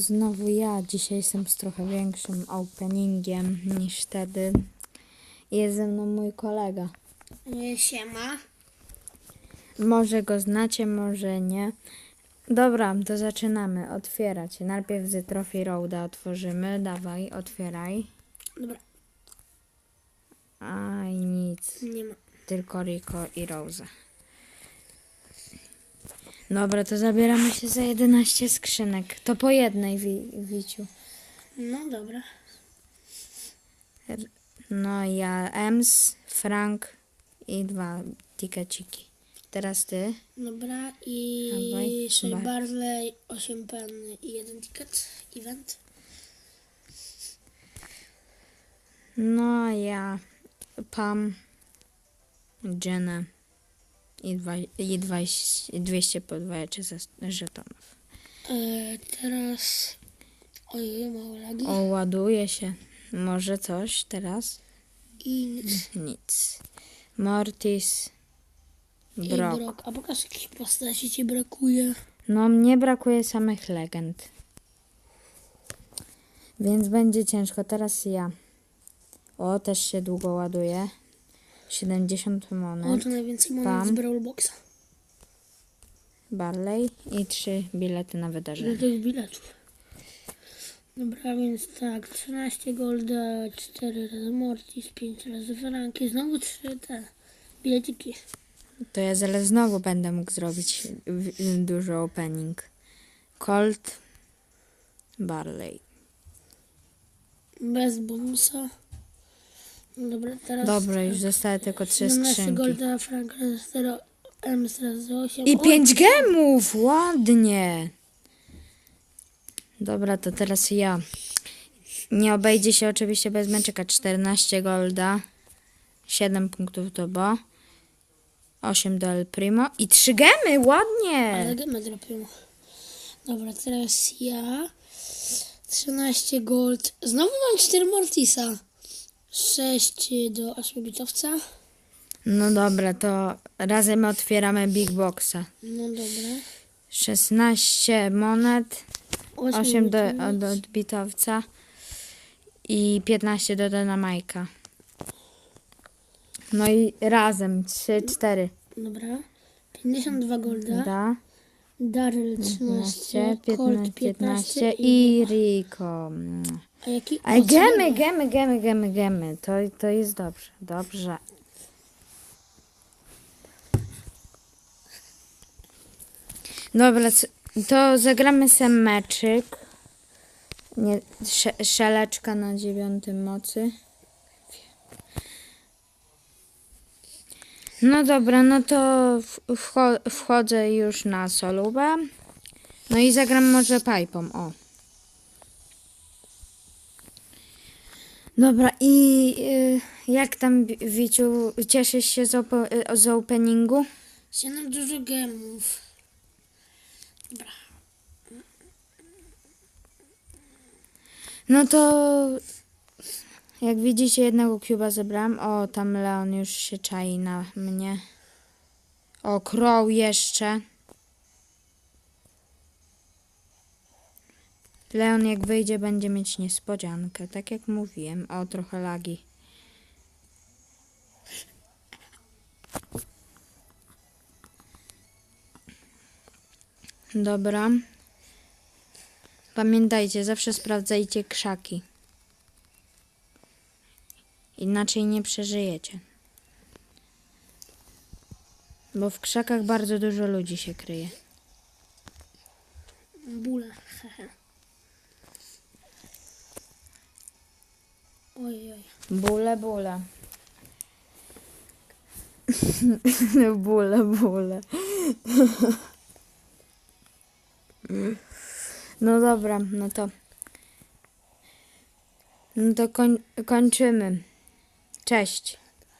Znowu ja. Dzisiaj jestem z trochę większym openingiem niż wtedy. Jest ze mną mój kolega. Siema. Może go znacie, może nie. Dobra, to zaczynamy otwierać. Najpierw z Trophy Roada otworzymy. Dawaj, otwieraj. Dobra, Aj, nic. nie ma. Tylko Rico i Rose. Dobra, to zabieramy się za 11 skrzynek. To po jednej, wi Wiciu. No dobra. No ja Ems, Frank i dwa tikeciki. Teraz ty. Dobra i Dawaj, Shea dawaj. Barley, 8 pen i jeden ticket, event. No ja Pam, Jenna i, dwa, i 20, 200 podwajaczy ze żetonów. E, teraz... Ojej, małe lagi. O, ładuje się. Może coś teraz? I nic. Nic. Mortis, I Brock. Brock. A pokaż jakieś postaci ci brakuje. No, mnie brakuje samych legend. Więc będzie ciężko. Teraz ja. O, też się długo ładuje. 70 O, monet. to najwięcej monet Tam. z Brawl Boxa. Barley i trzy bilety na Do wydarzenie. tych biletów. Dobra, więc tak, 13 golda, 4 razy Mortis, 5 razy Franki, znowu 3 te bileciki. To ja zaraz znowu będę mógł zrobić dużo opening. Colt, Barley. Bez bonusa. Dobra, teraz... Dobra, już zostały tylko trzy 17 skrzynki. golda, Frank razy 0, Ems razy 8. I pięć gemów! Ładnie! Dobra, to teraz ja. Nie obejdzie się oczywiście bez męczyka. 14 golda, 7 punktów do Bo, 8 do El Primo i 3 gemy! Ładnie! Ale gemy dropią. Dobra, teraz ja. 13 gold. Znowu mam 4 Mortisa. 6 do 8 bitowca. No dobra, to razem otwieramy Big Boxa. No dobra. 16 monet, 8 do, bitowca. do odbitowca i 15 do Dynamajka. No i razem 3, 4. Dobra. 52 golda. Da. Daryl 13. 15, Colt 15, 15 15 i... Rico. A jaki? Gemy, gemy, gemy, gemy, gemy. To, to jest dobrze, dobrze. Dobra, to zagramy sobie meczyk. Nie, sze, szeleczka na dziewiątym mocy. No dobra, no to wchodzę już na solubę. No i zagram może pipą, o. Dobra, i y, jak tam, Wi- Wiciu, cieszysz się z, opo- y, z openingu? Się dużo gemów. Dobra. No to jak widzicie, jednego cuba zebrałam. O, tam Leon już się czai na mnie. O, Crow jeszcze. Leon jak wyjdzie, będzie mieć niespodziankę. Tak jak mówiłem. O, trochę lagi. Dobra. Pamiętajcie, zawsze sprawdzajcie krzaki. Inaczej nie przeżyjecie. Bo w krzakach bardzo dużo ludzi się kryje. Bóle. hehe. Ojej. Bóle, bóle. bóle, bóle. no dobra, no to. No to koń, kończymy. Cześć.